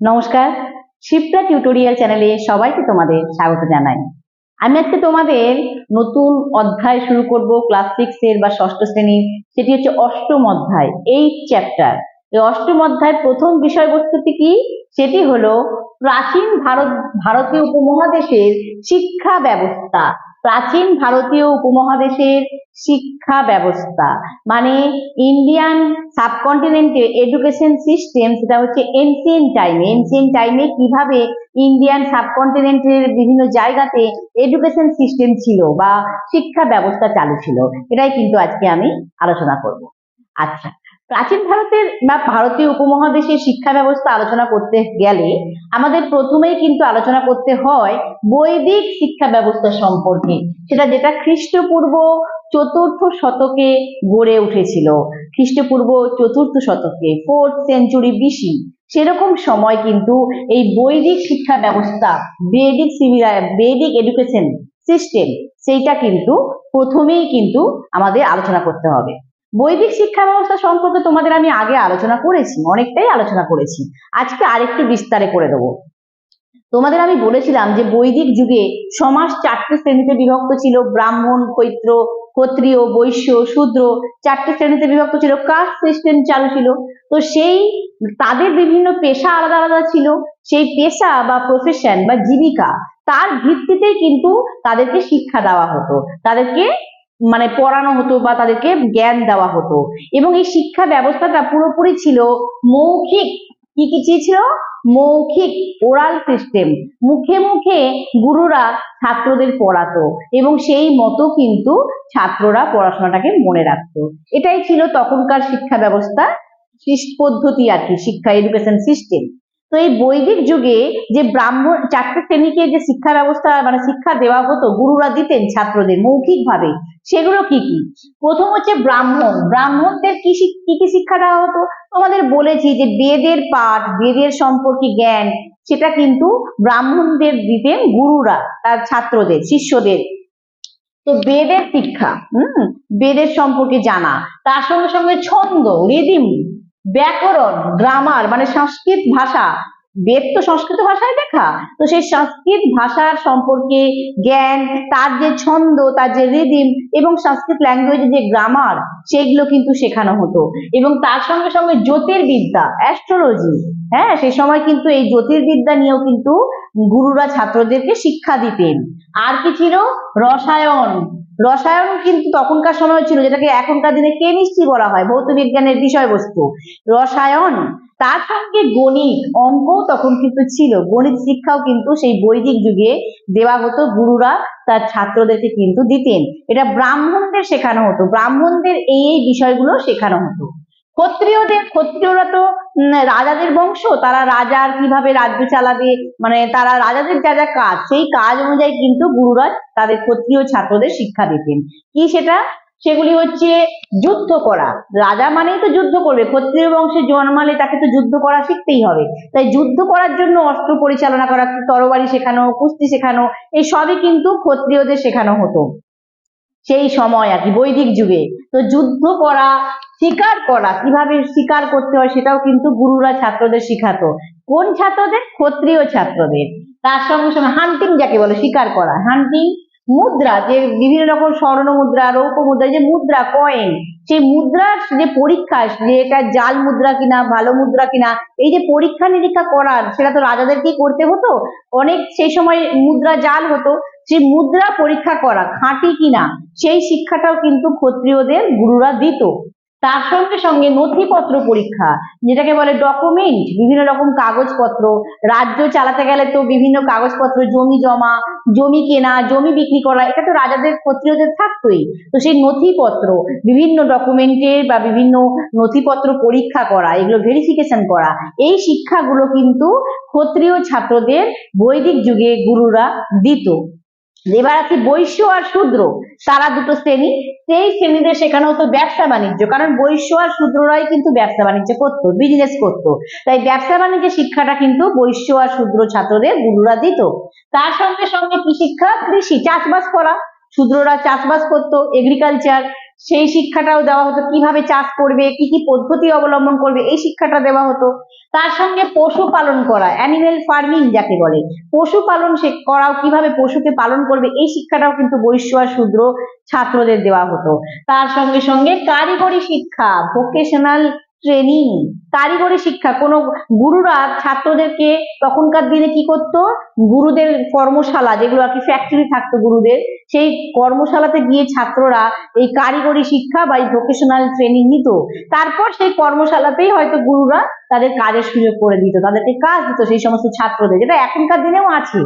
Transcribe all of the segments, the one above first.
নমস্কার। শিপ্রা টিউটোরিয়াল চ্যানেলে সবাইকে তোমাদের স্বাগত জানাই। আমি আজকে তোমাদের নতুন অধ্যায় শুরু করব ক্লাস সিক্স এর বা ষষ্ঠ শ্রেণির, সেটি হচ্ছে অষ্টম অধ্যায় এই চ্যাপ্টার অষ্টম অধ্যায়ের প্রথম বিষয়বস্তুটি কি? সেটি হলো প্রাচীন ভারত, ভারতীয় উপমহাদেশের শিক্ষা ব্যবস্থা। প্রাচীন ভারতীয় উপমহাদেশের শিক্ষা ব্যবস্থা। মানে ইন্ডিয়ান সাবকন্টিনেন্টে এডুকেশন সিস্টেম, সেটা হচ্ছে এনসিয়েন্ট টাইমে। এনসিয়েন্ট টাইমে কীভাবে ইন্ডিয়ান সাবকন্টিনেন্টের বিভিন্ন জায়গাতে এডুকেশন সিস্টেম ছিল বা শিক্ষা ব্যবস্থা চালু ছিল এটাই কিন্তু আজকে আমি আলোচনা করব। আচ্ছা প্রাচীন ভারতের বা ভারতীয় উপমহাদেশের শিক্ষা ব্যবস্থা আলোচনা করতে গেলে আমাদের প্রথমেই কিন্তু আলোচনা করতে হয় বৈদিক শিক্ষা ব্যবস্থা সম্পর্কে। সেটা যেটা খ্রিস্টপূর্ব চতুর্থ শতকে গড়ে উঠেছিল। খ্রিস্টপূর্ব চতুর্থ শতকে ফোর্থ সেঞ্চুরি বিসি সেরকম সময় কিন্তু এই বৈদিক শিক্ষা ব্যবস্থা, বেদিক বেদিক এডুকেশন সিস্টেম সেইটা কিন্তু প্রথমেই কিন্তু আমাদের আলোচনা করতে হবে। বৈদিক শিক্ষা ব্যবস্থা সম্পর্কে তোমাদের আমি আগে আলোচনা করেছি, অনেকটাই আলোচনা করেছি। আজকে আরেকটু বিস্তারে করে দেবো। তোমাদের আমি বলেছিলাম যে বৈদিক যুগে সমাজ চারটে শ্রেণীতে বিভক্ত ছিল, ব্রাহ্মণ, ক্ষৈত্র, ক্ষত্রিয়, বৈশ্য, শূদ্র চারটে শ্রেণীতে বিভক্ত ছিল, কাস্ট সিস্টেম চালু ছিল। তো সেই তাদের বিভিন্ন পেশা আলাদা আলাদা ছিল, সেই পেশা বা প্রফেশন বা জীবিকা তার ভিত্তিতেই কিন্তু তাদেরকে শিক্ষা দেওয়া হতো। তাদেরকে মানে পড়ানো হতো বা তাদেরকে জ্ঞান দেওয়া হতো। এবং এই শিক্ষা ব্যবস্থাটা পুরোপুরি ছিল মৌখিক। কি কি ছিল মৌখিক ওরাল সিস্টেম মুখে মুখে গুরুরা ছাত্রদের পড়াতো এবং সেই মতো কিন্তু ছাত্ররা পড়াশোনাটাকে মনে রাখতো। এটাই ছিল তখনকার শিক্ষা ব্যবস্থা পদ্ধতি আর কি, শিক্ষা এডুকেশন সিস্টেম তো এই বৈদিক যুগে যে ব্রাহ্মণ, চারটে শ্রেণীকে যে শিক্ষা ব্যবস্থা মানে শিক্ষা দেওয়া হতো, গুরুরা দিতেন ছাত্রদের মৌখিক ভাবে সেগুলো কি কি? প্রথম হচ্ছে ব্রাহ্মণ। ব্রাহ্মণদের কি কি কি শিক্ষা দেওয়া হতো? তোমাদের বলেছি যে বেদের পাঠ, বেদের সম্পর্কে জ্ঞান, সেটা কিন্তু ব্রাহ্মণদের দিতেন গুরুরা, তার ছাত্রদের, শিষ্যদের। তো বেদের শিক্ষা, হম? বেদের সম্পর্কে জানা। তার সঙ্গে সঙ্গে ছন্দ, রিদিম। ব্যাকরণ গ্রামার মানে সংস্কৃত ভাষা। বেদ তো সংস্কৃত ভাষায় লেখা। তো সেই সংস্কৃত ভাষার সম্পর্কে জ্ঞান, তার যে ছন্দ, তার যে রিদিম এবং সংস্কৃত ল্যাঙ্গুয়েজে যে গ্রামার সেগুলো কিন্তু শেখানো হতো। এবং তার সঙ্গে সঙ্গে জ্যোতির্বিদ্যা অ্যাস্ট্রোলজি হ্যাঁ সে সময় কিন্তু এই জ্যোতির্বিদ্যা নিয়েও কিন্তু গুরুরা ছাত্রদেরকে শিক্ষা দিতেন। আর কি ছিল? রসায়ন রসায়ন কিন্তু তখনকার সময় ছিল, যেটাকে এখনকার দিনে কেমিস্ট্রি বলা হয় ভৌত বিজ্ঞানের বিষয়বস্তু। রসায়ন, তার সঙ্গে গণিত অঙ্ক তখন কিন্তু ছিল। গণিত শিক্ষাও কিন্তু সেই বৈদিক যুগে দেওয়া হতো, গুরুরা তার ছাত্রদেরকে কিন্তু দিতেন। এটা ব্রাহ্মণদের শেখানো হতো। ব্রাহ্মণদের এই এই বিষয়গুলো শেখানো হতো। ক্ষত্রিয়দের, ক্ষত্রিয়রা তো রাজাদের বংশ, তারা রাজার কীভাবে রাজ্য চালাবে মানে তারা রাজাদের যা যা কাজ, সেই কাজ অনুযায়ী কিন্তু গুরুরাজ তাদের ক্ষত্রিয় ছাত্রদের শিক্ষা দিতেন। কি সেটা? সেগুলি হচ্ছে যুদ্ধ করা। রাজা মানেই তো যুদ্ধ করবে, ক্ষত্রিয় বংশে জন্মালে তাকে তো যুদ্ধ করা শিখতেই হবে। তাই যুদ্ধ করার জন্য অস্ত্র পরিচালনা করা, তরবারি শেখানো, কুস্তি শেখানো, এই সবই কিন্তু ক্ষত্রিয়দের শেখানো হতো। সেই সময় আর কি, বৈদিক যুগে। তো যুদ্ধ করা, শিকার করা, কীভাবে শিকার করতে হয় সেটাও কিন্তু গুরুরা ছাত্রদের শিখাতো। কোন ছাত্রদের? ক্ষত্রিয় ছাত্রদের। তার সঙ্গে সঙ্গে হান্টিং যাকে বলে, শিকার করা। হান্টিং মুদ্রা, যে বিভিন্ন রকম স্বর্ণ মুদ্রা রৌপ মুদ্রা যে মুদ্রা কয়েন সেই মুদ্রার যে পরীক্ষা, যে এটা জাল মুদ্রা কিনা ভালো মুদ্রা কিনা, এই যে পরীক্ষা নিরীক্ষা করার, সেটা তো রাজাদেরকেই করতে হতো। অনেক সেই সময় মুদ্রা জাল হতো। সেই মুদ্রা পরীক্ষা করা, খাঁটি কিনা সেই শিক্ষাটাও কিন্তু ক্ষত্রিয়দের গুরুরা দিত। তার সঙ্গে সঙ্গে নথিপত্র পরীক্ষা, যেটাকে বলে ডকুমেন্ট বিভিন্ন রকম কাগজপত্র, রাজ্য চালাতে গেলে তো বিভিন্ন কাগজপত্র, জমি জমা, জমি কেনা, জমি বিক্রি করা, এটা তো রাজাদের, ক্ষত্রিয়দের থাকতোই। তো সেই নথিপত্র, বিভিন্ন ডকুমেন্টের বা বিভিন্ন নথিপত্র পরীক্ষা করা, এগুলো ভেরিফিকেশন করা, এই শিক্ষাগুলো কিন্তু ক্ষত্রিয় ছাত্রদের বৈদিক যুগে গুরুরা দিত। এবার আছে বৈশ্য আর শূদ্র। তারা দুটো শ্রেণি। সেই শ্রেণীদের সেখানে হতো ব্যবসা বাণিজ্য, কারণ বৈশ্য আর শূদ্ররাই কিন্তু ব্যবসা বাণিজ্য করতো বিজনেস করতো। তাই ব্যবসা বাণিজ্যের শিক্ষাটা কিন্তু বৈশ্য আর শূদ্র ছাত্রদের গুরুরা দিত। তার সঙ্গে সঙ্গে কি শিক্ষা? কৃষি, চাষবাস করা। শূদ্ররা চাষবাস করতো এগ্রিকালচার সেই শিক্ষাটাও দেওয়া হতো। কীভাবে চাষ করবে? কি কি পদ্ধতি অবলম্বন করবে? এই শিক্ষাটা দেওয়া হতো। তার সঙ্গে পশু পালন করা অ্যানিমেল ফার্মিং যাকে বলে। পশুপালন সে করাও, কীভাবে পশুকে পালন করবে, এই শিক্ষাটাও কিন্তু বৈশ্য আর শূদ্র ছাত্রদের দেওয়া হতো। তার সঙ্গে সঙ্গে কারিগরি শিক্ষা ভোকেশনাল ট্রেনিং কারিগরি শিক্ষা। কোনো গুরুরা ছাত্রদেরকে তখনকার দিনে কি করতো? গুরুদের কর্মশালা, যেগুলো আর কি ফ্যাক্টরি থাকতো গুরুদের, সেই কর্মশালাতে গিয়ে ছাত্ররা এই কারিগরি শিক্ষা বা এই ভোকেশনাল ট্রেনিং নিত। তারপর সেই কর্মশালাতেই হয়তো গুরুরা তাদের কাজের সুযোগ করে দিত, তাদেরকে কাজ দিত সেই সমস্ত ছাত্রদের, যেটা এখনকার দিনেও আছে।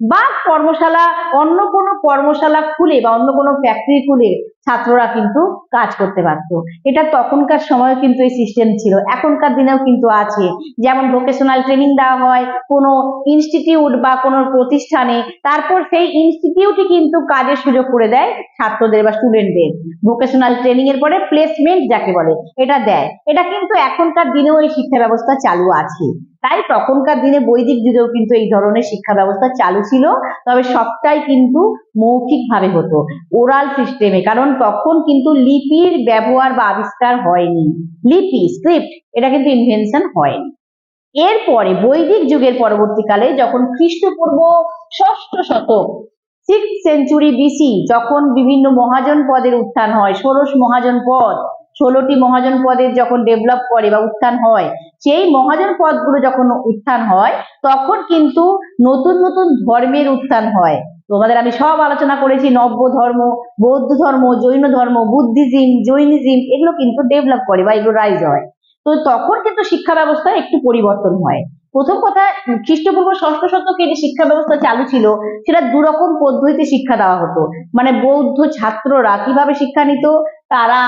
বা কর্মশালা, অন্য কোনো কর্মশালা খুলে বা অন্য কোনো ফ্যাক্টরি খুলে ছাত্ররা কিন্তু কাজ করতে পারত। এটা তখনকার সময় কিন্তু এই সিস্টেম ছিল। এখনকার দিনেও কিন্তু আছে। যেমন ভোকেশনাল ট্রেনিং দেওয়া হয়, কোনো ইনস্টিটিউট বা কোনো প্রতিষ্ঠানে, তারপর সেই ইনস্টিটিউটই কিন্তু কাজের সুযোগ করে দেয় ছাত্রদের বা স্টুডেন্টদের ভোকেশনাল ট্রেনিং এর পরে প্লেসমেন্ট যাকে বলে, এটা দেয়। এটা কিন্তু এখনকার দিনেও এই শিক্ষা ব্যবস্থা চালু আছে। তাই তখনকার দিনে বৈদিক যুগেও কিন্তু এই ধরনের শিক্ষা ব্যবস্থা চালু ছিল, তবে সবটাই কিন্তু মৌখিক ভাবে হতো, ওরাল সিস্টেমে। কারণ তখন কিন্তু লিপির ব্যবহার বা আবিষ্কার হয়নি। লিপি, স্ক্রিপ্ট, এটা কিন্তু ইনভেনশন হয়নি। এরপরে বৈদিক যুগের পরবর্তীকালে যখন খ্রিস্টপূর্ব ষষ্ঠ শতক সিক্স সেঞ্চুরি বিসি যখন বিভিন্ন মহাজন পদের উত্থান হয়, ষোড়শ মহাজন পদ, ষোলোটি মহাজন পদের যখন ডেভেলপ করে বা উত্থান হয় সেই মহাজন পদগুলো যখন উত্থান হয়, তখন কিন্তু নতুন নতুন ধর্মের উত্থান হয়। তোমাদের আমি সব আলোচনা করেছি, নব্য ধর্ম, বৌদ্ধ ধর্ম, জৈন ধর্ম, বুদ্ধিজম, জৈনিজম, এগুলো কিন্তু ডেভেলপ করে বা এগুলো রাইজ হয়। তো তখন কিন্তু শিক্ষা ব্যবস্থা একটু পরিবর্তন হয়। প্রথম কথা, খ্রিস্টপূর্ব ষষ্ঠ শতকে যে শিক্ষা ব্যবস্থা চালু ছিল, সেটা দুরকম পদ্ধতিতে শিক্ষা দেওয়া হতো। মানে বৌদ্ধ ছাত্ররা কীভাবে শিক্ষা নিত? তারা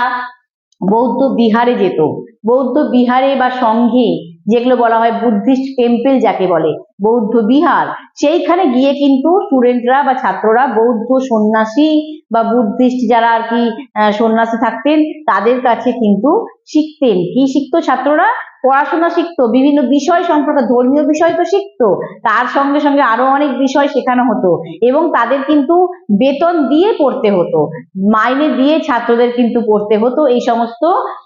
বৌদ্ধ বিহারে যেত। বৌদ্ধ বিহারে বা সংঘে যেগুলো বলা হয় বুদ্ধিস্ট টেম্পেল যাকে বলে, বৌদ্ধ বিহার, সেইখানে গিয়ে কিন্তু স্টুডেন্টরা বা ছাত্ররা বৌদ্ধ সন্ন্যাসী বা বুদ্ধিস্ট যারা আর কি সন্ন্যাসী থাকতেন, তাদের কাছে কিন্তু শিখতেন। কি শিখতো ছাত্ররা? পড়াশোনা শিখতো, বিভিন্ন বিষয় সম্পর্কে, ধর্মীয় বিষয় তো শিখতো, তার সঙ্গে সঙ্গে আরও অনেক বিষয় শেখানো হতো এবং তাদের কিন্তু বেতন দিয়ে পড়তে হতো। মাইনে দিয়ে ছাত্রদের কিন্তু পড়তে হতো এই সমস্ত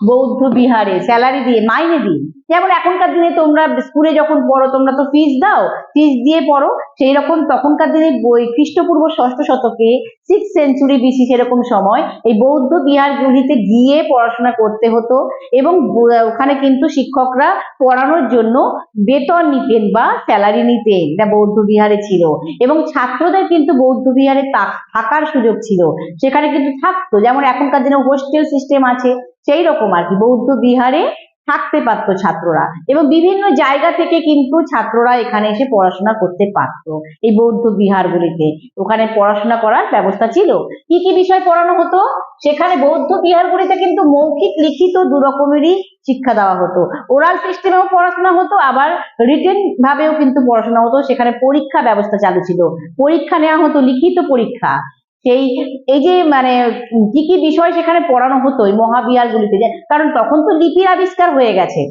বৌদ্ধ বিহারে, স্যালারি দিয়ে, মাইনে দিয়ে। যেমন এখনকার দিনে তোমরা স্কুলে যখন পড়ো, তোমরা তো ফিস দাও ফিস দিয়ে পড়ো সেই রকম তখনকার দিনে বই, খ্রিস্টপূর্ব ষষ্ঠ শতকে সিক্স সেঞ্চুরি বিসি সেরকম সময় এই বৌদ্ধ বিহারগুলিতে গিয়ে পড়াশোনা করতে হতো এবং ওখানে কিন্তু শিক্ষকরা পড়ানোর জন্য বেতন নিতেন বা স্যালারি নিতেন, এটা বৌদ্ধ বিহারে ছিল। এবং ছাত্রদের কিন্তু বৌদ্ধ বিহারে থাকার সুযোগ ছিল। সেখানে কিন্তু থাকতো, যেমন এখনকার দিনে হোস্টেল সিস্টেম আছে সেই রকম আর কি, বৌদ্ধ বিহারে থাকতে পারতো ছাত্ররা এবং বিভিন্ন জায়গা থেকে কিন্তু ছাত্ররা এখানে এসে পড়াশোনা করতে পারতো। এই বৌদ্ধ বিহারগুলিতে ওখানে পড়াশোনা করার ব্যবস্থা ছিল। কি কি বিষয় পড়ানো হতো? সেখানে বৌদ্ধ বিহারগুলিতে কিন্তু মৌখিক, লিখিত দু রকমেরই শিক্ষা দেওয়া হতো। ওরাল সিস্টেমেও পড়াশোনা হতো, আবার রিটেন ভাবেও কিন্তু পড়াশোনা হতো। সেখানে পরীক্ষা ব্যবস্থা চালু ছিল। পরীক্ষা নেওয়া হতো, লিখিত পরীক্ষা। সেই এই যে মানে কি কি বিষয় সেখানে পড়ানো হতো এই মহাবিহারগুলিতে কারণ তখন তো লিপির আবিষ্কার হয়ে গেছে।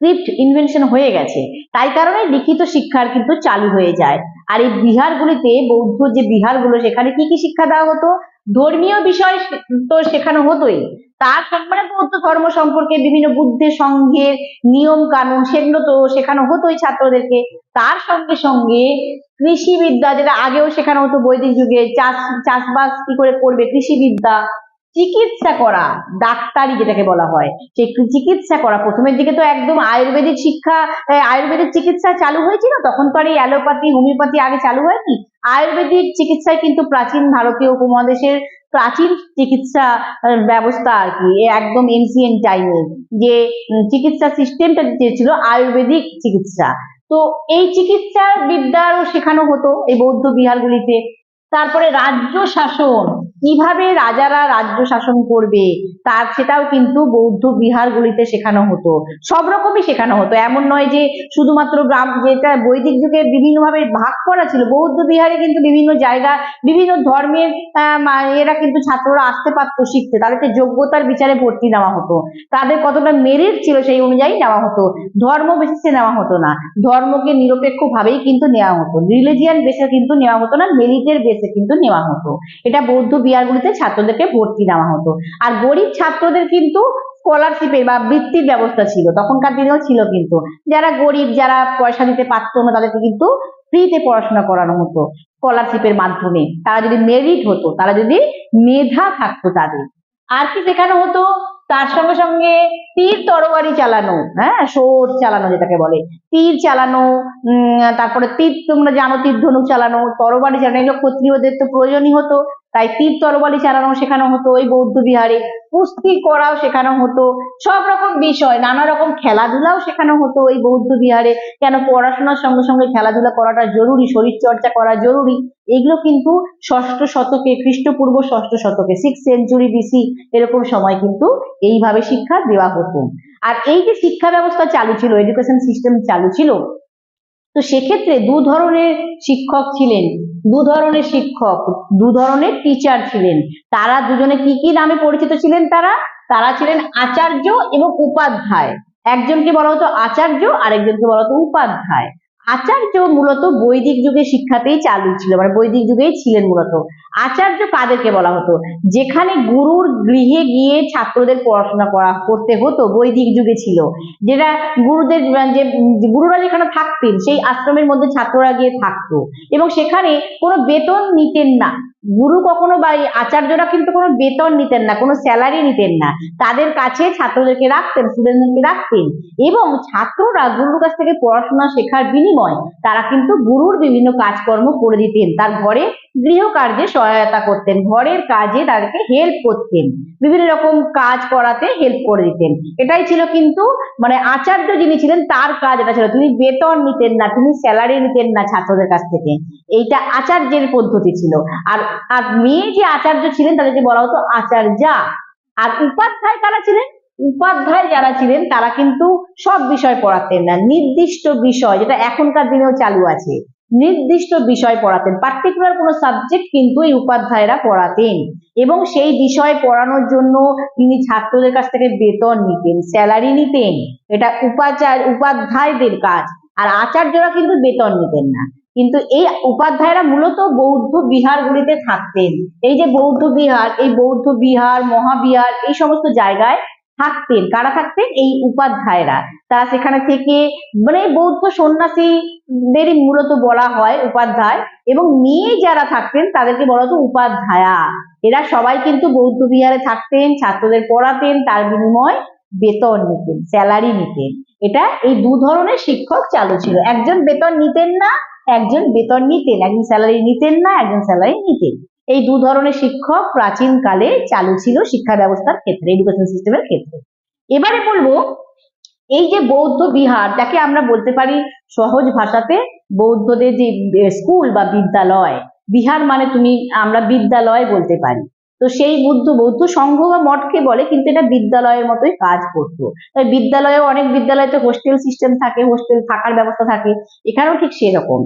স্ক্রিপ্ট ইনভেনশন হয়ে গেছে। তাই কারণে লিখিত শিক্ষার কিন্তু চালু হয়ে যায়। আর এই বিহারগুলিতে বৌদ্ধ যে বিহারগুলো, সেখানে কি কি শিক্ষা দেওয়া হতো? ধর্মীয় বিষয় তো শেখানো হতোই। তার মানে বৌদ্ধ ধর্ম সম্পর্কে বিভিন্ন বুদ্ধের সঙ্গে নিয়ম কানুন সেগুলো তো শেখানো হতোই ছাত্রদেরকে। তার সঙ্গে সঙ্গে কৃষিবিদ্যা যেটা আগেও শেখানো হতো বৈদিক যুগে, চাষ, চাষবাস কি করে করবে কৃষিবিদ্যা? চিকিৎসা করা, ডাক্তারি যেটাকে বলা হয়। সেই চিকিৎসা করা, প্রথমের দিকে তো একদম আয়ুর্বেদিক শিক্ষা আয়ুর্বেদিক চিকিৎসা চালু হয়েছিল, তখন তো আর এই অ্যালোপ্যাথি, হোমিওপ্যাথি আগে চালু হয়নি। আয়ুর্বেদিক চিকিৎসায় কিন্তু প্রাচীন ভারতীয় উপমহাদেশের প্রাচীন চিকিৎসা ব্যবস্থা আর কি একদম এনসিয়েন্ট টাইমে যে চিকিৎসা সিস্টেমটা যে ছিল আয়ুর্বেদিক চিকিৎসা। তো এই চিকিৎসা বিদ্যারও শেখানো হতো এই বৌদ্ধ বিহারগুলিতে। তারপরে রাজ্য শাসন কীভাবে রাজারা রাজ্য শাসন করবে, তার সেটাও কিন্তু বৌদ্ধ বিহারগুলিতে শেখানো হতো। সব রকমই শেখানো হতো। এমন নয় যে শুধুমাত্র গ্রাম, যেটা বৈদিক যুগে বিভিন্নভাবে ভাগ করা ছিল, বৌদ্ধ বিহারে কিন্তু বিভিন্ন জায়গা, বিভিন্ন ধর্মের এরা কিন্তু ছাত্ররা আসতে পারতো, শিখতে। তাদেরকে যোগ্যতার বিচারে ভর্তি নেওয়া হতো। তাদের কতটা মেরিট ছিল সেই অনুযায়ী নেওয়া হতো। ধর্ম বেসিসে নেওয়া হতো না। ধর্মকে নিরপেক্ষ ভাবেই কিন্তু নেওয়া হতো। রিলিজিয়ান বেসে কিন্তু নেওয়া হতো না, মেরিটের বেসে কিন্তু নেওয়া হতো। এটা বৌদ্ধ বিহারগুলিতে ছাত্রদেরকে ভর্তি নেওয়া হতো। আর গরিব ছাত্রদের কিন্তু স্কলারশিপের বা বৃত্তির ব্যবস্থা ছিল, তখনকার দিনেও ছিল কিন্তু। যারা গরিব, যারা পয়সা দিতে পারতো না, তাদেরকে কিন্তু ফ্রিতে পড়াশোনা করানো হতো স্কলারশিপের মাধ্যমে। তারা যদি মেরিট হতো, তারা যদি মেধা থাকতো তাদের। আর কি শেখানো হতো? তার সঙ্গে সঙ্গে তীর তরবারি চালানো হ্যাঁ? সোর চালানো যেটাকে বলে। তীর চালানো তারপরে তীর তোমরা জানো, তীর ধনুক চালানো তরবারি চালানো, এগুলো ক্ষত্রিয়দের তো প্রয়োজনই হতো। তাই তীর তরবারি চালানো শেখানো হতো, ওই বৌদ্ধ বিহারে, কুস্তি করাও শেখানো হতো, সব রকম বিষয়, নানা রকম খেলাধুলাও শেখানো হতো ওই বৌদ্ধ বিহারে। কেন পড়াশোনার সঙ্গে সঙ্গে খেলাধুলা করাটা জরুরি শরীর চর্চা করা জরুরি, এগুলো কিন্তু ষষ্ঠ শতকে, খ্রিস্টপূর্ব ষষ্ঠ শতকে সিক্স সেঞ্চুরি বিসি এরকম সময় কিন্তু এইভাবে শিক্ষা দেওয়া হতো। আর এই যে শিক্ষা ব্যবস্থা চালু ছিল এডুকেশন সিস্টেম চালু ছিল তো সেক্ষেত্রে দু ধরনের শিক্ষক ছিলেন, দু ধরনের শিক্ষক, দু ধরনের টিচার ছিলেন। তারা দুজনে কি কি নামে পরিচিত ছিলেন তারা? তারা ছিলেন আচার্য এবং উপাধ্যায়। একজনকে বলা হতো আচার্য, আরেকজনকে বলা হতো উপাধ্যায়। আচার্য মূলত বৈদিক যুগে শিক্ষাতেই চালু ছিল মানে বৈদিক যুগেই ছিলেন মূলত। আচার্য কাদেরকে বলা হতো? যেখানে গুরুর গৃহে গিয়ে ছাত্রদের পড়াশোনা করা, করতে হতো, বৈদিক যুগে ছিল। যেটা গুরুদের যে গুরুরা যেখানে থাকতেন, সেই আশ্রমের মধ্যে ছাত্ররা গিয়ে থাকতো। এবং সেখানে কোনো বেতন নিতেন না। গুরু কখনো বা আচার্যরা কিন্তু কোনো বেতন নিতেন না, কোনো স্যালারি নিতেন না। তাদের কাছে ছাত্রদেরকে রাখতেন স্টুডেন্টদেরকে রাখতেন। এবং ছাত্ররা গুরুর কাছ থেকে পড়াশোনা শেখার বিনিময় তারা কিন্তু গুরুর বিভিন্ন কাজকর্ম করে দিতেন। তার ঘরে গৃহ কার্যে সহায়তা করতেন, ঘরের কাজে তাদেরকে হেল্প করতেন। বিভিন্ন রকম কাজ করাতে হেল্প করে দিতেন। এটাই ছিল কিন্তু মানে আচার্য যিনি ছিলেন তার কাজ এটা ছিল। তিনি বেতন নিতেন না, তিনি স্যালারি নিতেন না ছাত্রদের কাছ থেকে। এইটা আচার্যের পদ্ধতি ছিল। আর আর মেয়ে যে আচার্য ছিলেন, তাদেরকে বলা হতো আচার্যা। আর উপাধ্যায় কারা ছিলেন? উপাধ্যায় যারা ছিলেন, তারা কিন্তু সব বিষয় পড়াতেন না। নির্দিষ্ট বিষয়, যেটা এখনকার দিনেও চালু আছে, নির্দিষ্ট বিষয় পড়াতেন। পার্টিকুলার কোনো সাবজেক্ট কিন্তু এই উপাধ্যায়রা পড়াতেন। এবং সেই বিষয় পড়ানোর জন্য তিনি ছাত্রদের কাছ থেকে বেতন নিতেন স্যালারি নিতেন। এটা উপাচার, উপাধ্যায়দের কাজ। আর আচার্যরা কিন্তু বেতন নিতেন না। কিন্তু এই উপাধ্যায়রা মূলত বৌদ্ধ বিহারগুলিতে থাকতেন। এই যে বৌদ্ধ বিহার, এই বৌদ্ধ বিহার, মহাবিহার, এই সমস্ত জায়গায় থাকতেন। কারা থাকতেন? এই উপাধ্যায়রা। তারা সেখানে থেকে মানে বৌদ্ধ সন্ন্যাসীদেরই মূলত বলা হয় উপাধ্যায় এবং মেয়ে যারা থাকতেন তাদেরকে বলা হতো উপাধ্যায়া। এরা সবাই কিন্তু বৌদ্ধ বিহারে থাকতেন, ছাত্রদের পড়াতেন, তার বিনিময় বেতন নিতেন, স্যালারি নিতেন। এটা এই দু ধরনের শিক্ষক চালু ছিল। একজন বেতন নিতেন না একজন বেতন নিতেন, একজন স্যালারি নিতেন না, একজন স্যালারি নিতেন। এই দু ধরনের শিক্ষক প্রাচীনকালে চালু ছিল শিক্ষা ব্যবস্থার ক্ষেত্রে এডুকেশন সিস্টেমের ক্ষেত্রে। এবারে বলব, এই যে বৌদ্ধ বিহার, যাকে আমরা বলতে পারি সহজ ভাষাতে বৌদ্ধদের যে স্কুল বা বিদ্যালয়, বিহার মানে তুমি, আমরা বিদ্যালয় বলতে পারি। তো সেই বুদ্ধ বৌদ্ধ সংঘ বা মঠকে বলে, কিন্তু এটা বিদ্যালয়ের মতোই কাজ করতো। তাই বিদ্যালয়ে অনেক বিদ্যালয়তে হোস্টেল সিস্টেম থাকে হোস্টেল থাকার ব্যবস্থা থাকে, এখানেও ঠিক সেরকম।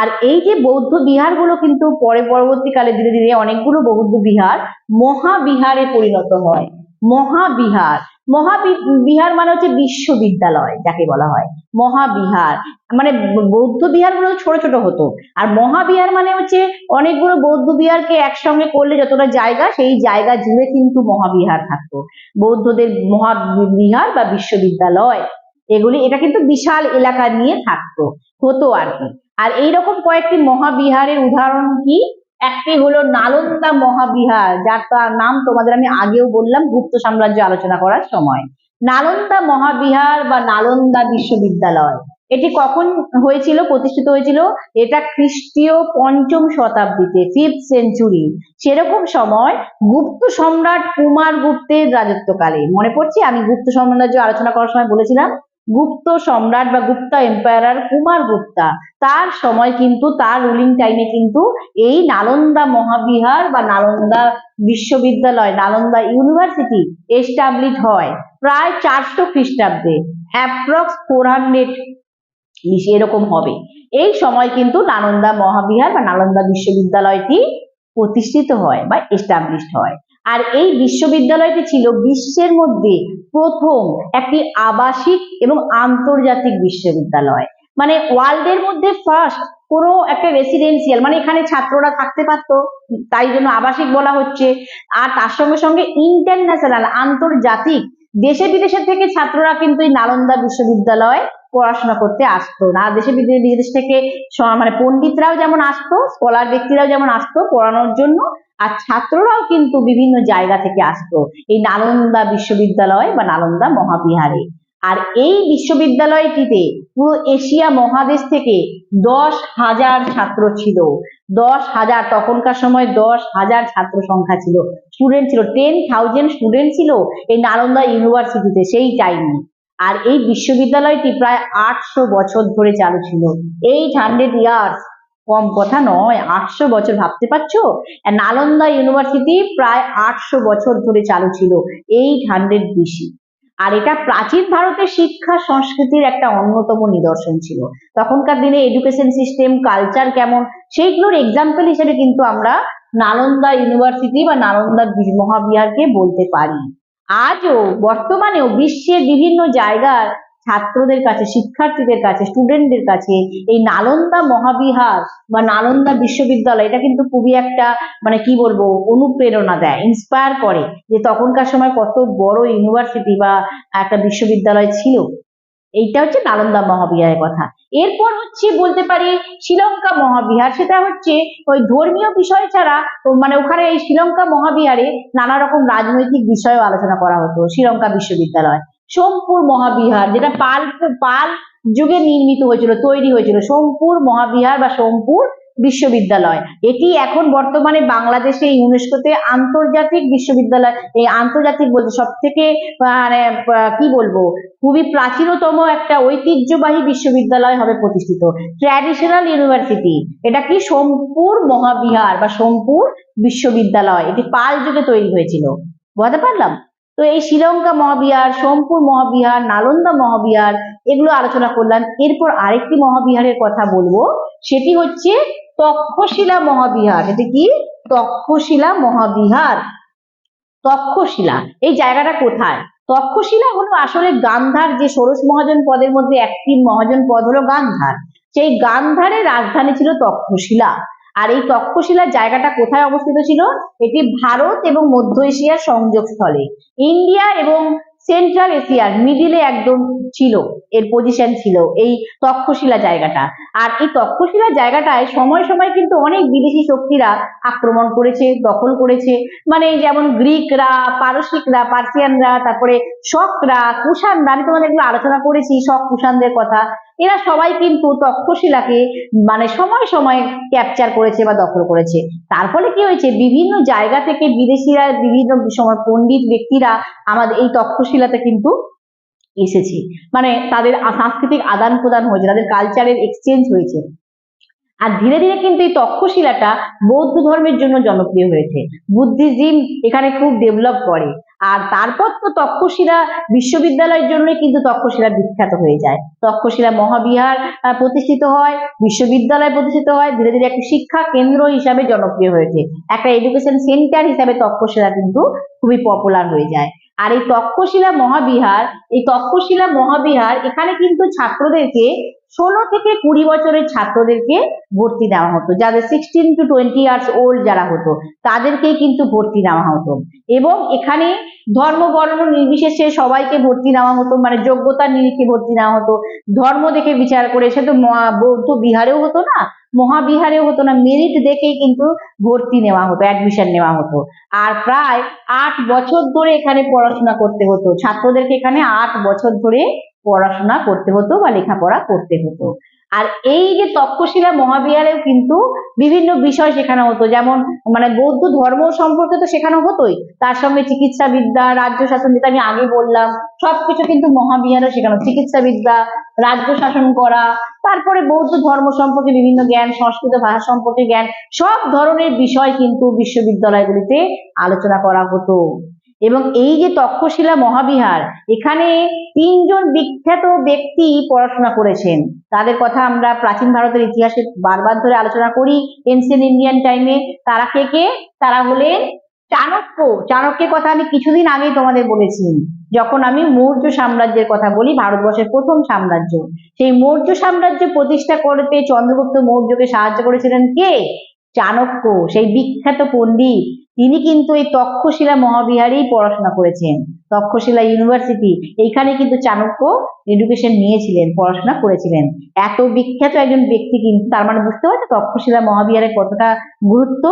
আর এই যে বৌদ্ধ বিহারগুলো কিন্তু পরে পরবর্তীকালে ধীরে ধীরে অনেকগুলো বৌদ্ধ বিহার মহাবিহারে পরিণত হয়। মহাবিহার। মহাবিহার মানে হচ্ছে বিশ্ববিদ্যালয়, যাকে বলা হয়। মহাবিহার মানে বৌদ্ধ বিহারগুলো ছোট ছোট হতো। আর মহাবিহার মানে হচ্ছে অনেকগুলো বৌদ্ধ বিহারকে একসঙ্গে করলে যতটা জায়গা, সেই জায়গা জুড়ে কিন্তু মহাবিহার থাকতো। বৌদ্ধদের মহাবিহার বা বিশ্ববিদ্যালয়, এগুলি, এটা কিন্তু বিশাল এলাকা নিয়ে থাকতো, হতো আর কি। আর এইরকম কয়েকটি মহাবিহারের উদাহরণ কি? একটি হলো নালন্দা মহাবিহার, যার তার নাম তোমাদের আমি আগেও বললাম গুপ্ত সাম্রাজ্য আলোচনা করার সময়। নালন্দা মহাবিহার বা নালন্দা বিশ্ববিদ্যালয়, এটি কখন হয়েছিল, প্রতিষ্ঠিত হয়েছিল? এটা খ্রিস্টীয় পঞ্চম শতাব্দীতে ফিফথ সেঞ্চুরি সেরকম সময় গুপ্ত সম্রাট কুমার গুপ্তের রাজত্বকালে। মনে পড়ছে? আমি গুপ্ত সাম্রাজ্য আলোচনা করার সময় বলেছিলাম। গুপ্ত সম্রাট বা গুপ্তা এম্পায়ার কুমার গুপ্তা। তার সময় কিন্তু, তার রুলিং টাইমে কিন্তু এই নালন্দা মহাবিহার বা নালন্দা বিশ্ববিদ্যালয়, নালন্দা ইউনিভার্সিটি এস্টাবলিশ হয় প্রায় চারশো খ্রিস্টাব্দে। অ্যাপ্রক্স ফোর হান্ড্রেড এরকম হবে। এই সময় কিন্তু নালন্দা মহাবিহার বা নালন্দা বিশ্ববিদ্যালয়টি প্রতিষ্ঠিত হয় বা এস্টাবলিশড হয়। আর এই বিশ্ববিদ্যালয়টি ছিল বিশ্বের মধ্যে প্রথম একটি আবাসিক এবং আন্তর্জাতিক বিশ্ববিদ্যালয়। মানে ওয়ার্ল্ডের মধ্যে ফার্স্ট কোনো একটা রেসিডেন্সিয়াল মানে এখানে ছাত্ররা থাকতে পারতো, তাই জন্য আবাসিক বলা হচ্ছে। আর তার সঙ্গে সঙ্গে ইন্টারন্যাশনাল আন্তর্জাতিক, দেশে বিদেশে থেকে ছাত্ররা কিন্তু এই নালন্দা বিশ্ববিদ্যালয়ে পড়াশোনা করতে আসতো। না দেশে বিদে- বিদেশ থেকে মানে পণ্ডিতরাও যেমন আসতো স্কলার ব্যক্তিরাও যেমন আসতো পড়ানোর জন্য আর ছাত্ররাও কিন্তু বিভিন্ন জায়গা থেকে আসতো। এই নালন্দা বিশ্ববিদ্যালয় বা নালন্দা মহাবিহারে। আর এই বিশ্ববিদ্যালয়টিতে পুরো এশিয়া মহাদেশ থেকে দশ হাজার ছাত্র ছিল। দশ হাজার, তখনকার সময় দশ হাজার ছাত্র সংখ্যা ছিল। স্টুডেন্ট ছিল টেন থাউজেন্ড স্টুডেন্ট ছিল এই নালন্দা ইউনিভার্সিটিতে সেই টাইমে আর এই বিশ্ববিদ্যালয়টি প্রায় আটশো বছর ধরে চালু ছিল। এইট হান্ড্রেড ইয়ার্স কম কথা নয়, আটশো বছর ভাবতে পারছ? নালন্দা ইউনিভার্সিটি প্রায় আটশো বছর ধরে চালু ছিল এইট হান্ড্রেড বিসি আর এটা প্রাচীন ভারতের শিক্ষা সংস্কৃতির একটা অন্যতম নিদর্শন ছিল। তখনকার দিনে এডুকেশন সিস্টেম কালচার কেমন, সেইগুলোর এক্সাম্পল হিসেবে কিন্তু আমরা নালন্দা ইউনিভার্সিটি বা নালন্দা মহাবিহারকে বলতে পারি। আজও বর্তমানেও বিশ্বের বিভিন্ন জায়গার ছাত্রদের কাছে, শিক্ষার্থীদের কাছে স্টুডেন্টদের কাছে এই নালন্দা মহাবিহার বা নালন্দা বিশ্ববিদ্যালয়, এটা কিন্তু খুবই একটা মানে কি বলব, অনুপ্রেরণা দেয় ইন্সপায়ার করে যে তখনকার সময় কত বড় ইউনিভার্সিটি বা একটা বিশ্ববিদ্যালয় ছিল। এইটা হচ্ছে নালন্দা মহাবিহারের কথা। এরপর হচ্ছে বলতে পারি শ্রীলঙ্কা মহাবিহার, সেটা হচ্ছে ওই ধর্মীয় বিষয় ছাড়া মানে ওখানে এই শ্রীলঙ্কা মহাবিহারে নানা রকম রাজনৈতিক বিষয়েও আলোচনা করা হতো, শ্রীলঙ্কা বিশ্ববিদ্যালয়। সোমপুর মহাবিহার, যেটা পাল পাল যুগে নির্মিত হয়েছিল, তৈরি হয়েছিল, সোমপুর মহাবিহার বা সোমপুর বিশ্ববিদ্যালয়। এটি এখন বর্তমানে বাংলাদেশে ইউনেস্কোতে আন্তর্জাতিক বিশ্ববিদ্যালয়, এই আন্তর্জাতিক বলতে সব থেকে মানে কি বলব, খুবই প্রাচীনতম একটা ঐতিহ্যবাহী বিশ্ববিদ্যালয় হবে প্রতিষ্ঠিত, ট্র্যাডিশনাল ইউনিভার্সিটি। এটা কি সোমপুর মহাবিহার বা সোমপুর বিশ্ববিদ্যালয়? এটি পাল যুগে তৈরি হয়েছিল। বুঝতে পারলাম? তো এই শ্রীলঙ্কা মহাবিহার, সোমপুর মহাবিহার, নালন্দা মহাবিহার, এগুলো আলোচনা করলাম। এরপর আরেকটি মহাবিহারের কথা বলব। সেটি হচ্ছে তক্ষশিলা মহাবিহার। এটা কি? তক্ষশিলা মহাবিহার। তক্ষশিলা। এই জায়গাটা কোথায়? তক্ষশিলা হলো আসলে গান্ধার যে ষোড়শ মহাজন পদের মধ্যে একটি মহাজন পদ হলো গান্ধার। সেই গান্ধারের রাজধানী ছিল তক্ষশিলা। আর এই তক্ষশিলার জায়গাটা কোথায় অবস্থিত ছিল? এটি ভারত এবং মধ্য এশিয়ার সংযোগস্থলে ইন্ডিয়া এবং সেন্ট্রাল এশিয়ার মিডিলে একদম ছিল, এর পজিশন ছিল এই তক্ষশিলা জায়গাটা। আর এই তক্ষশিলা জায়গাটায় সময় সময় কিন্তু অনেক বিদেশি শক্তিরা আক্রমণ করেছে, দখল করেছে। মানে যেমন গ্রিকরা, পারসিকরা, পার্সিয়ানরা, তারপরে শকরা কুষাণরা, আমি তোমাদের এগুলো আলোচনা করেছি শক কুষাণদের কথা। এরা সবাই কিন্তু তক্ষশিলাকে মানে সময় সময় ক্যাপচার করেছে বা দখল করেছে। তার ফলে কি হয়েছে? বিভিন্ন জায়গা থেকে বিদেশিরা, বিভিন্ন সময় পণ্ডিত ব্যক্তিরা আমাদের এই তক্ষশিলাতে কিন্তু এসেছে। মানে তাদের সাংস্কৃতিক আদান প্রদান হয়েছে, তাদের কালচারের এক্সচেঞ্জ হয়েছে। আর ধীরে ধীরে কিন্তু এই তক্ষশিলাটা বৌদ্ধ ধর্মের জন্য জনপ্রিয় হয়েছে। বুদ্ধিজম এখানে খুব ডেভেলপ করে। আর তারপর তো তক্ষশিলা বিশ্ববিদ্যালয়ের জন্য কিন্তু তক্ষশিলা বিখ্যাত হয়ে যায়। তক্ষশিলা মহাবিহার প্রতিষ্ঠিত হয়, বিশ্ববিদ্যালয় প্রতিষ্ঠিত হয়, ধীরে ধীরে একটি শিক্ষা কেন্দ্র হিসাবে জনপ্রিয় হয়েছে। একটা এডুকেশন সেন্টার হিসাবে তক্ষশিলা কিন্তু খুবই পপুলার হয়ে যায়। আর এই তক্ষশিলা মহাবিহার, এই তক্ষশিলা মহাবিহার এখানে কিন্তু ছাত্রদেরকে ষোলো থেকে কুড়ি বছরের ছাত্রদেরকে ভর্তি দেওয়া হতো। যাদের sixteen to twenty years old যারা হতো তাদেরকেই কিন্তু ভর্তি নেওয়া হতো। এবং এখানে ধর্ম, বর্ণ নির্বিশেষে সবাইকে ভর্তি নেওয়া হতো মানে যোগ্যতার নিরিখে ভর্তি নেওয়া হতো। ধর্ম দেখে বিচার করে, সে তো বৌদ্ধ বিহারেও হতো না মহাবিহারেও হতো না মেরিট দেখেই কিন্তু ভর্তি নেওয়া হতো অ্যাডমিশন নেওয়া হতো। আর প্রায় আট বছর ধরে এখানে পড়াশোনা করতে হতো। ছাত্রদেরকে এখানে আট বছর ধরে পড়াশোনা করতে হতো বা লেখাপড়া করতে হতো। আর এই যে তক্ষশিলা মহাবিহারেও কিন্তু বিভিন্ন বিষয় শেখানো হতো। যেমন মানে বৌদ্ধ ধর্ম সম্পর্কে তো শেখানো হতোই। তার সঙ্গে চিকিৎসা বিদ্যা রাজ্য শাসন যেটা আমি আগে বললাম, সবকিছু কিন্তু মহাবিহারে শেখানো চিকিৎসা বিদ্যা রাজ্য শাসন করা, তারপরে বৌদ্ধ ধর্ম সম্পর্কে বিভিন্ন জ্ঞান, সংস্কৃত ভাষা সম্পর্কে জ্ঞান, সব ধরনের বিষয় কিন্তু বিশ্ববিদ্যালয়গুলিতে আলোচনা করা হতো। এবং এই যে তক্ষশিলা মহাবিহার, এখানে তিনজন বিখ্যাত ব্যক্তি পড়াশোনা করেছেন। তাদের কথা আমরা প্রাচীন ভারতের ইতিহাসে বারবার ধরে আলোচনা করি। এনসিয়েন্ট ইন্ডিয়ান টাইমে তারা কে কে? তারা হলেন চাণক্য। চাণক্যের কথা আমি কিছুদিন আগেই তোমাদের বলেছি। যখন আমি মৌর্য সাম্রাজ্যের কথা বলি, ভারতবর্ষের প্রথম সাম্রাজ্য। সেই মৌর্য সাম্রাজ্য প্রতিষ্ঠা করতে চন্দ্রগুপ্ত মৌর্যকে সাহায্য করেছিলেন কে? চাণক্য, সেই বিখ্যাত পণ্ডিত। তিনি কিন্তু এই তক্ষশিলা মহাবিহারেই পড়াশোনা করেছেন। তক্ষশিলা ইউনিভার্সিটি, এইখানে কিন্তু চাণক্য এডুকেশন নিয়েছিলেন, পড়াশোনা করেছিলেন। এত বিখ্যাত একজন ব্যক্তি কিন্তু তার মানে বুঝতে পারছ তক্ষশিলা মহাবিহারের কতটা গুরুত্ব?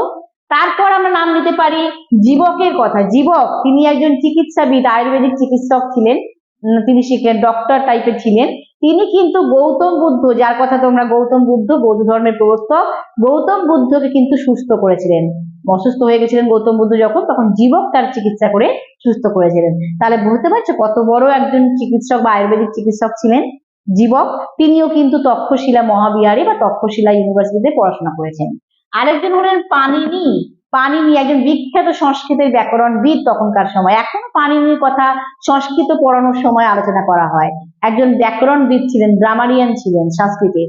তারপর আমরা নাম নিতে পারি জীবকের কথা। জীবক, তিনি একজন চিকিৎসাবিদ, আয়ুর্বেদিক চিকিৎসক ছিলেন। তিনি শিখলেন ডক্টর টাইপের ছিলেন। তিনি কিন্তু গৌতম বুদ্ধ, যার কথা তোমরা গৌতম বুদ্ধ, বৌদ্ধ ধর্মের প্রবর্তক, গৌতম বুদ্ধকে কিন্তু সুস্থ করেছিলেন। অসুস্থ হয়ে গেছিলেন গৌতম বুদ্ধ যখন, তখন জীবক তার চিকিৎসা করে সুস্থ করেছিলেন। তাহলে বুঝতে পারছ কত বড় একজন চিকিৎসক বা আয়ুর্বেদিক চিকিৎসক ছিলেন? জীবক, তিনিও কিন্তু তক্ষশিলা মহাবিহারে বা তক্ষশিলা ইউনিভার্সিটিতে পড়াশোনা করেছেন। আরেকজন হলেন পানিনি পানিনি একজন বিখ্যাত সংস্কৃতের ব্যাকরণবিদ তখনকার সময়। এখনও পানিনির কথা সংস্কৃত পড়ানোর সময় আলোচনা করা হয়। একজন ব্যাকরণবিদ ছিলেন, গ্রামারিয়ান ছিলেন সংস্কৃতে।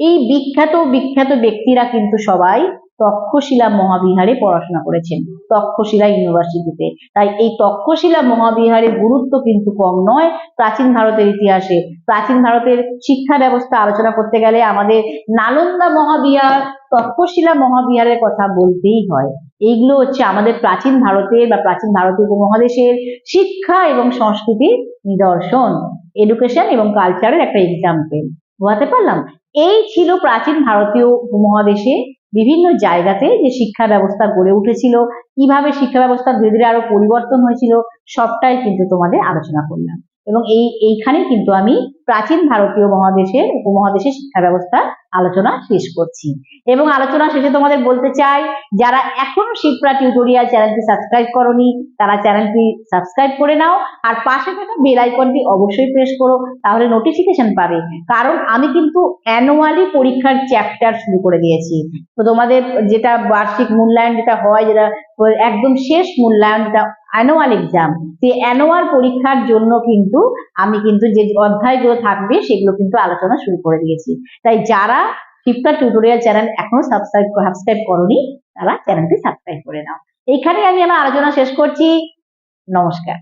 এই বিখ্যাত বিখ্যাত ব্যক্তিরা কিন্তু সবাই তক্ষশিলা মহাবিহারে পড়াশোনা করেছেন, তক্ষশিলা ইউনিভার্সিটিতে। তাই এই তক্ষশিলা মহাবিহারের গুরুত্ব কিন্তু কম নয়, প্রাচীন ভারতের ইতিহাসে। প্রাচীন ভারতের শিক্ষা ব্যবস্থা আলোচনা করতে গেলে আমাদের নালন্দা মহাবিহার, তক্ষশিলা মহাবিহারের কথা বলতেই হয়। এইগুলো হচ্ছে আমাদের প্রাচীন ভারতের বা প্রাচীন ভারতীয় উপমহাদেশের শিক্ষা এবং সংস্কৃতির নিদর্শন। এডুকেশন এবং কালচারের একটা এক্সাম্পল বোঝাতে পারলাম? এই ছিল প্রাচীন ভারতীয় উপমহাদেশে বিভিন্ন জায়গাতে যে শিক্ষা ব্যবস্থা গড়ে উঠেছিল, কীভাবে শিক্ষা ব্যবস্থা ধীরে ধীরে আরও পরিবর্তন হয়েছিল, সবটাই কিন্তু তোমাদের আলোচনা করলাম। এবং এই এইখানে কিন্তু আমি প্রাচীন ভারতীয় মহাদেশের, উপমহাদেশের শিক্ষা ব্যবস্থা আলোচনা শেষ করছি। এবং আলোচনা শেষে তোমাদের বলতে চাই, যারা এখনও শিপ্রা টিউটোরিয়াল চ্যানেলটি সাবস্ক্রাইব করনি, তারা চ্যানেলটি সাবস্ক্রাইব করে নাও। আর পাশে থাকা বেল আইকনটি অবশ্যই প্রেস করো, তাহলে নোটিফিকেশন পাবে। কারণ আমি কিন্তু অ্যানুয়ালি পরীক্ষার চ্যাপ্টার শুরু করে দিয়েছি। তো তোমাদের যেটা বার্ষিক মূল্যায়ন যেটা হয়, যেটা একদম শেষ মূল্যায়ন, যেটা অ্যানুয়াল এক্সাম সেই অ্যানুয়াল পরীক্ষার জন্য কিন্তু আমি কিন্তু যে অধ্যায়গুলো থাকবে, সেগুলো কিন্তু আলোচনা শুরু করে দিয়েছি। তাই যারা শিপ্রা টিউটোরিয়াল চ্যানেল এখনও সাবস্ক্রাইব সাবস্ক্রাইব করনি তারা চ্যানেলটি সাবস্ক্রাইব করে নাও। এখানে আমি আমার আলোচনা শেষ করছি। নমস্কার।